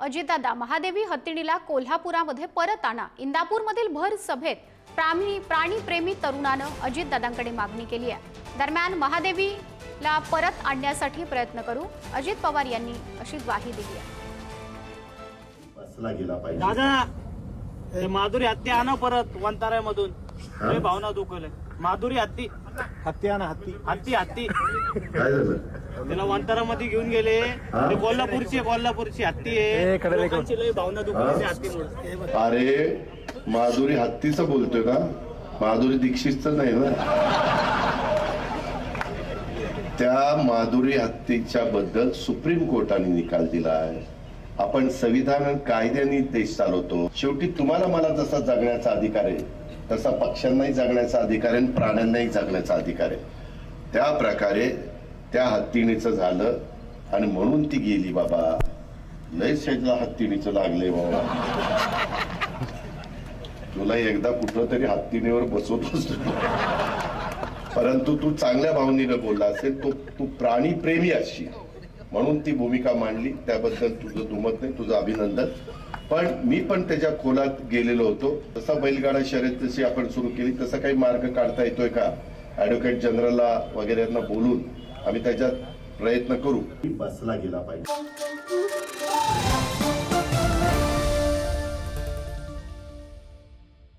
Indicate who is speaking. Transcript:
Speaker 1: अजितदादा महादेवी हत्तीणीला कोल्हापुरामध्ये परत आणा. इंदापूरमधील भर सभेत प्राणी प्राणीप्रेमी तरुणानं अजितदादांकडे मागणी केली आहे. दरम्यान महादेवीला परत आणण्यासाठी प्रयत्न करू. अजित पवार यांनी अशी ग्वाही दिली आहे.
Speaker 2: बसला गेला पाहिजे.
Speaker 3: दादा माधुरी हत्ती आणा परत वंताऱ्यामधून. लय भावना दुखवले माधुरी हत्ती.
Speaker 4: हत्ती आणा हत्ती.
Speaker 3: हत्ती हत्ती.
Speaker 2: काय झालं?
Speaker 3: त्याला वंतारामध्ये घेऊन गेले. ते कोल्हापूरची आहे, कोल्हापूरची हत्ती
Speaker 4: ए,
Speaker 3: आहे
Speaker 4: कडे रे,
Speaker 3: लोकांची लय भावना दुखवली त्या हत्तीमुळे.
Speaker 2: अरे माधुरी हत्तीचं बोलतोय का? माधुरी दीक्षितच नाही ना? त्या माधुरी हत्तीच्या बद्दल सुप्रीम कोर्टाने निकाल दिला आहे आपण संविधान आणि कायद्याने देश चालवतो. शेवटी तुम्हाला मला जसा जगण्याचा अधिकार आहे तसा पक्ष्यांनाही जगण्याचा अधिकार आहे आणि प्राण्यांनाही जगण्याचा अधिकार आहे. त्या प्रकारे त्या हत्तीणीचं झालं आणि म्हणून ती गेली बाबा. लय शेजला हत्तीणीचं लागले बाबा. तुला एकदा कुठं तरी हत्तीनेवर बसवतोच परंतु तू चांगल्या भावनीनं बोलला असेल तो तू प्राणी प्रेमी असशील म्हणून ती भूमिका मांडली. त्याबद्दल तुझं दुमत नाही तुझं अभिनंदन. पण मी पण त्याच्या खोलात गेलेलो होतो. तसा बैलगाडा शर्यत जशी आपण सुरू केली तसा काही मार्ग काढता येतोय का? ऍडव्होकेट जनरलला वगैरे यांना बोलून आम्ही त्याच्यात प्रयत्न करू. बसला गेला पाहिजे.